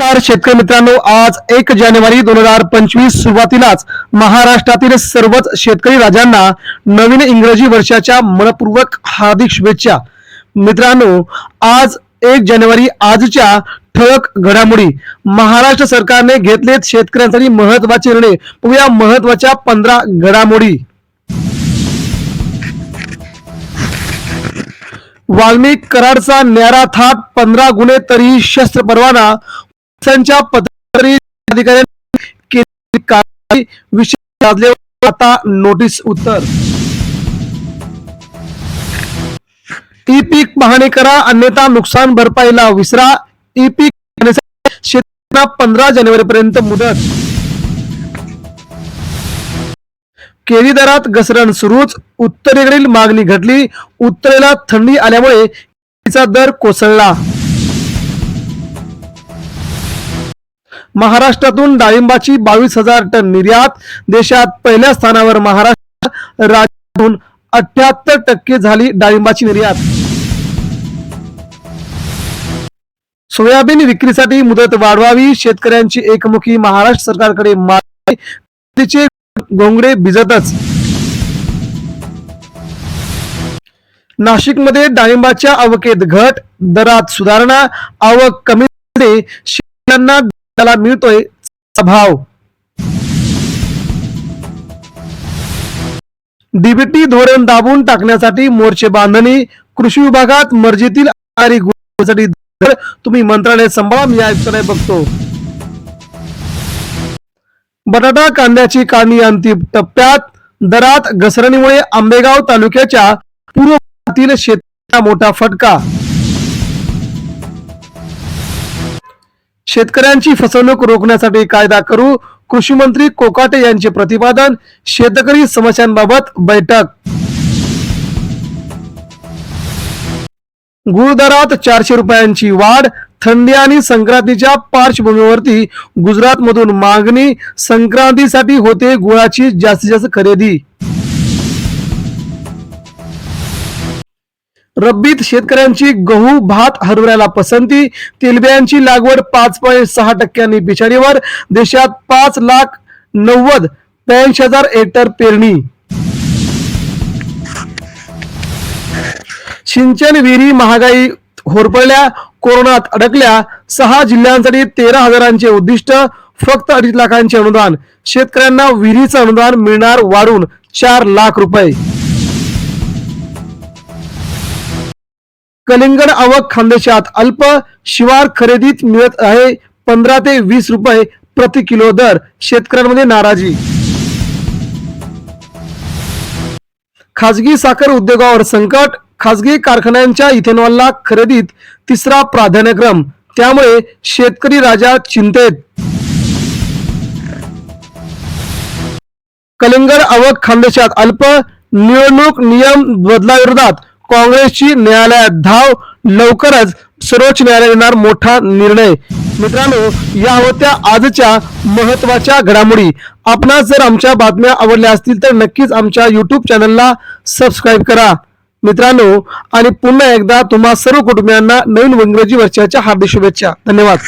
नमस्कार शेतकरी मित्रांनो आज एक जानेवारी दोन हजार पंचवीस सुरुवातीलाच महाराष्ट्रातील सर्वच शेतकरी राजांना नवीन इंग्रजी वर्षाच्या मनपूर्वक हार्दिक शुभेच्छा. मित्रांनो आज एक जानेवारी आजच्या ठळक घडामोडी. महाराष्ट्र सरकारने घेतलेत शेतकऱ्यांसाठी महत्त्वाचे निर्णय. बघूया महत्त्वाच्या पंधरा घडामोडी. वाल्मिक कराडचा न्यारा थाट पंधरा गुन्हे तरी शस्त्र परवाना पोलिसांच्या पदाधिकारी अधिकाऱ्यांनी कारवाई विषय गाजल्यावर आता नोटीस उत्तर. ई पीक पाहणी करा अन्यथा नुकसान भरपाईला विसरा. ई पीक शेतकऱ्यांना पंधरा जानेवारी पर्यंत मुदत. केळी दरात घसरण सुरूच. उत्तरेकडील मागणी घटली. उत्तरेला थंडी आल्यामुळे केळीचा दर कोसळला. महाराष्ट्रातून डाळिंबाची बावीस हजार टन निर्यात. देशात पहिल्या स्थानावर महाराष्ट्र राज्यातून अठ्याहत्तर टक्के झाली डाळिंबाची निर्यात. सोयाबीन विक्रीसाठी मुदत वाढवावी शेतकऱ्यांची एकमुखी महाराष्ट्र सरकारकडे मागणी घोंगडे भिजतच. नाशिकमध्ये डाळिंबाच्या आवकेत घट दरात सुधारणा आवक कमी शेतकऱ्यांना त्याला मिळतोय भाव डीबीटी धोरण दाबून टाकण्यासाठी मोर्चे बांधणी. कृषी विभागात मर्जीतील तुम्ही मंत्रालय सांभाळा मी आयुक्तालय बघतो. बटाटा कांद्याची काढणी अंतिम टप्प्यात. दरात घसरणीमुळे आंबेगाव तालुक्याच्या पूर्व भागातील शेतकऱ्यांना मोठा फटका. शेतकऱ्यांची फसवणूक रोखण्यासाठी कायदा करू कृषी मंत्री कोकाटे यांचे प्रतिपादन शेतकरी समस्यांबाबत बैठक. गुळ दरात चारशे रुपयांची वाढ थंडी आणि संक्रांतीच्या पार्श्वभूमीवरती गुजरातमधून मागणी संक्रांतीसाठी होते गुळाची जास्तीत जास्त खरेदी. रब्बीत शेतकऱ्यांची गहू भात हरभऱ्याला पसंती तेलबियांची लागवड पाच पॉईंट सहा टक्क्यांनी पिछाडीवर देशात पाच लाख नव्वद ब्याऐंशी हजार हेक्टर पेरणी. सिंचन विहिरी महागाई होरपळल्या कोरोनात अडकल्या सहा जिल्ह्यांसाठी तेरा हजारांचे उद्दिष्ट फक्त अडीच लाखांचे अनुदान. शेतकऱ्यांना विहिरीचं अनुदान मिळणार वाढून चार लाख रुपये. कलिंगड आवक खानदेशात अल्प शिवार खरेदीत मिळत आहे. पंधरा ते वीस रुपये प्रति किलो दर. शेतकऱ्यांमध्ये नाराजी. खाजगी साखर उद्योगावर संकट. खाजगी कारखान्यांच्या इथेनॉलला खरेदीत तिसरा प्राधान्यक्रम. त्यामुळे शेतकरी राजा चिंतेत. कलिंगड आवक खानदेशात अल्प. निवडणूक नियम बदलाविरोधात काँग्रेसची न्यायालयात धाव लवकरच सर्वोच्च न्यायालय येणार मोठा निर्णय. मित्रांनो या होत्या आजच्या महत्त्वाच्या घडामोडी. आपणास जर आमच्या बातम्या आवडल्या असतील तर नक्कीच आमच्या युट्यूब चॅनलला सबस्क्राईब करा. मित्रांनो आणि पुन्हा एकदा तुम्हा सर्व कुटुंबियांना नवीन इंग्रजी वर्षाच्या हार्दिक शुभेच्छा. धन्यवाद.